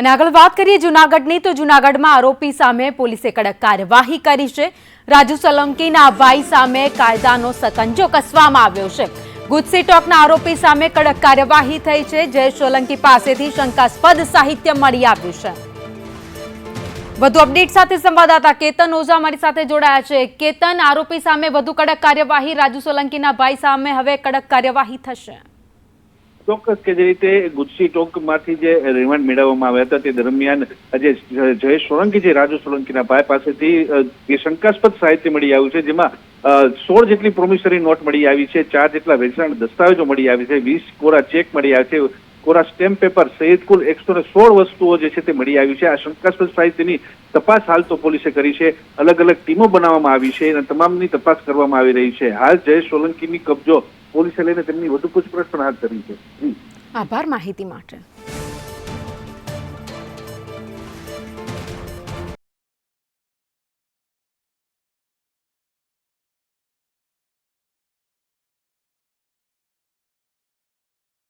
અને આગળ વાત કરીએ જુનાગઢની, તો જુનાગઢમાં આરોપી સામે પોલીસે કડક કાર્યવાહી કરી છે. રાજુ સોલંકીના ભાઈ સામે કાયદાનો સકંજો કસવામાં આવ્યો છે. ગુજસી ટોકના આરોપી સામે કડક કાર્યવાહી થઈ છે. જય સોલંકી પાસેથી શંકાસ્પદ સાહિત્ય મળી આવ્યું છે. વધુ અપડેટ સાથે સંવાદદાતા કેતન ઓઝા અમારી સાથે જોડાયા છે. કેતન, આરોપી સામે વધુ કડક કાર્યવાહી, રાજુ સોલંકીના ભાઈ સામે હવે કડક કાર્યવાહી થશે. ચોક્કસ કે જે રીતે ગુજસી ટોકમાંથી જે રિમાન્ડ મેળવવામાં આવ્યા હતા તે દરમિયાન જે જયેશ સોલંકી જે રાજુ સોલંકીના ભાઈ પાસેથી એ શંકાસ્પદ સાહિત્ય મળી આવ્યું છે, જેમાં સોળ જેટલી પ્રોમિસરી નોટ મળી આવી છે, ચાર જેટલા વેચાણ દસ્તાવેજો મળી આવી છે, વીસ કોરા ચેક મળી આવ્યા છે, કોરા સ્ટેમ્પ પેપર સહિત કુલ એકસો ને સોળ વસ્તુઓ જે છે તે મળી આવી છે. આ શંકાસ્પદ સાહિત્યની તપાસ હાલ તો પોલીસે કરી છે. અલગ અલગ ટીમો બનાવવામાં આવી છે અને તમામની તપાસ કરવામાં આવી રહી છે. હાલ જયેશ સોલંકીની કબજો પોલીસે લઈને તેમની વધુ પૂછપરછ પણ હાથ ધરી છે. આભાર માહિતી માટે.